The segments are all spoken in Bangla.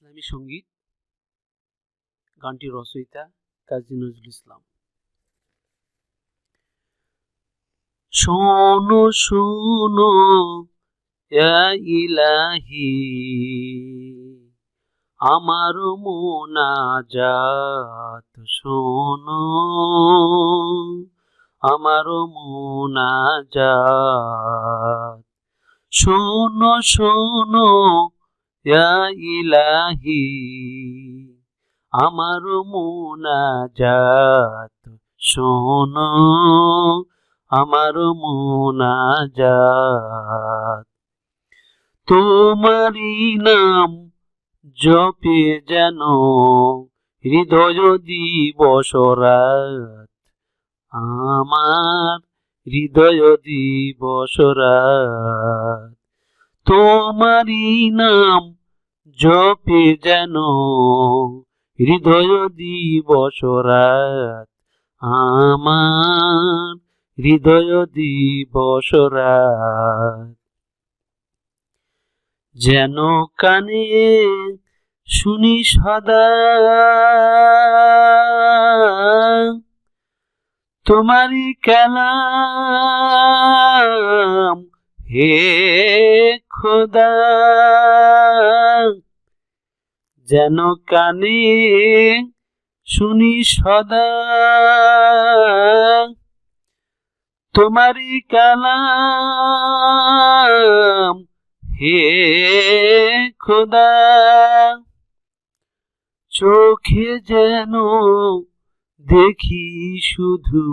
ইসলামী সংগীত গানটির রচয়িতা কাজী নজরুল ইসলাম। শোনো শোনো ইলাহি, আমার মোনাজাত শোনো, আমার মোনাজাত। শোনো শোনো ইলাহি, আমার মোনাজাত শোনো, আমার মোনাজাত। তোমারই নাম জপে যেন হৃদয় দিবস রাত, আমার হৃদয় দিবস রাত। তোমারই নাম জপে যেন হৃদয় দিবস রাত। আমার হৃদয় দিবস রাত। যেন কানে শুনি সদা তোমারই কালাম। হে খোদা, যেন কানে শুনি সদা। তোমারই কালাম, হে খোদা, চোখে যেন দেখি শুধু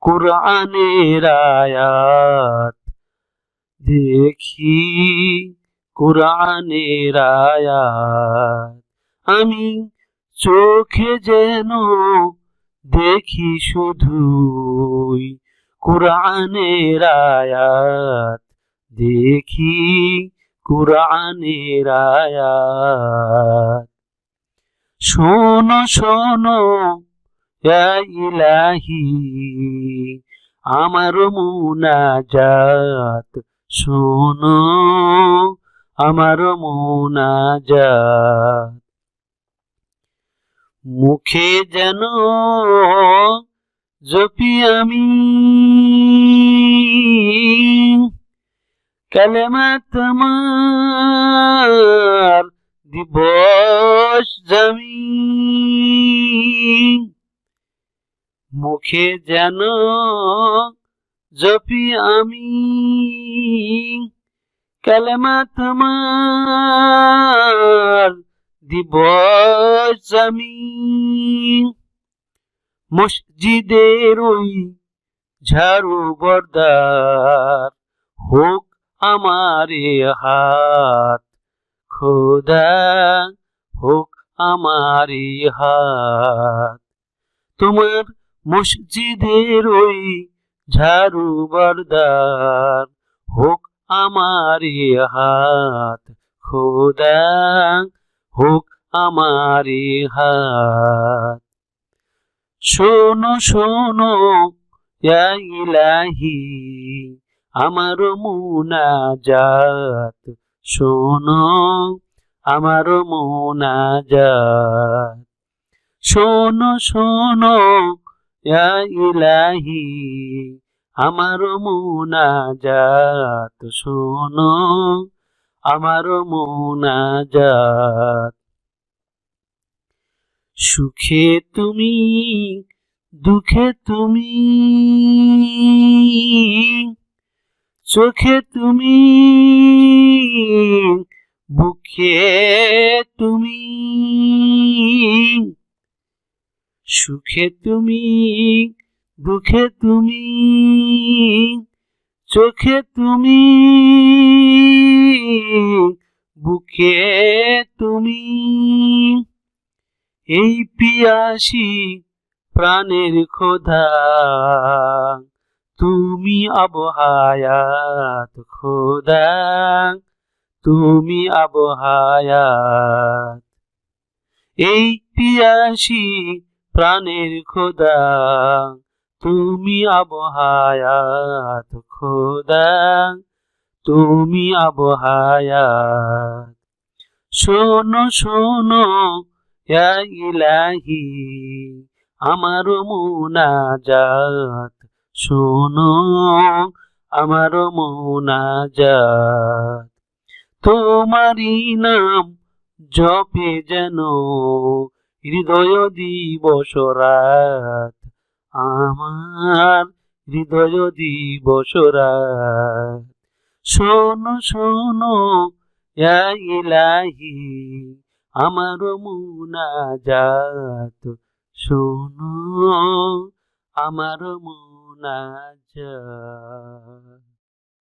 কোরআনের আয়াত। দেখি কোরআনের আয়াত। আমি চোখে যেন দেখি শুধুই কোরআনের আয়াত। দেখি কোরআনের আয়াত। শোনো শোনো ইলাহি, আমার মুনাজাত। শোনো আমার মুনাজাত মুখে যেন জপি আমি। কালেমা তোমার দিবস জমি। মুখে যেন জপি আমি কালেমা তোমার দিবস আমি মসজিদের ওই ঝাড়ু বর্দার হোক আমার হাত, খোদা হোক আমার হাত। তোমার মসজিদের ওই ঝাড়ু বর্দার হোক আমার হাত, খোদা হোক আমার হাত। শোনো শোনো ইলাহি, আমার মুনাজাত। শোনো, আমার মুনাজাত। শোনো শোনো ইলাহি আমার মুনাজাত শোনো আমার মুনাজাত। সুখে তুমি দুঃখে তুমি চোখে তুমি বুকে তুমি। সুখে তুমি, দুঃখে তুমি, চোখে তুমি, বুকে তুমি। এই পিয়াসি প্রাণের খোদা, তুমি আবহায়াত খোদা, তুমি আবহায়াত এই পিয়াসি প্রাণের খোদা, তুমি আবহায়াত খোদা, তুমি আবহায়াত। শোনো শোনো ইলাহি, আমার মুনাজাত। শোনো, আমার মুনাজাত। তোমারই নাম জপে যেন হৃদয় দিবস রাত আমার হৃদয় দিবস রাত শোনো শোনো ইলাহি আমার মুনাজাত। শোনো, আমার মুনাজাত।